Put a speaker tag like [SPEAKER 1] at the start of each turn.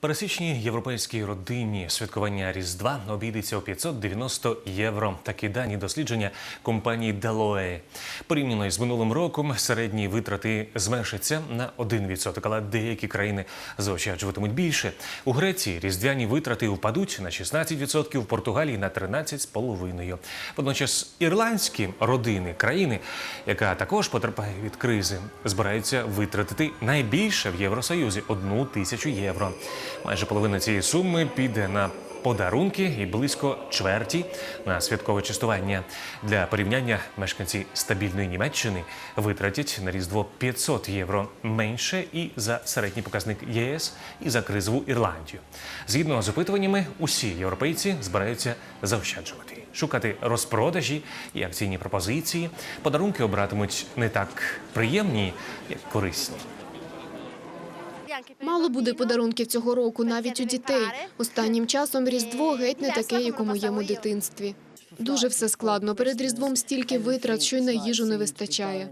[SPEAKER 1] Пересічній європейській родині святкування Різдва обійдеться у 590 євро. Такі дані дослідження компанії Deloitte. Порівняно із минулим роком середні витрати зменшаться на 1%, але деякі країни заощаджуватимуть більше. У Греції різдвяні витрати впадуть на 16%, в Португалії на 13,5%. Водночас ірландські родини країни, яка також потерпає від кризи, збираються витратити найбільше в Євросоюзі одну тисячу євро. Майже половина цієї суми піде на подарунки і близько чверті на святкове частування. Для порівняння мешканці стабільної Німеччини витратять на різдво 500 євро менше і за середній показник ЄС, і за кризову Ірландію. Згідно з опитуваннями, усі європейці збираються заощаджувати, шукати розпродажі і акційні пропозиції. Подарунки обратимуть не так приємні, як корисні.
[SPEAKER 2] Мало буде подарунків цього року навіть у дітей. Останнім часом Різдво геть не таке, як у моєму дитинстві. Дуже все складно. Перед Різдвом стільки витрат, що й на їжу не вистачає.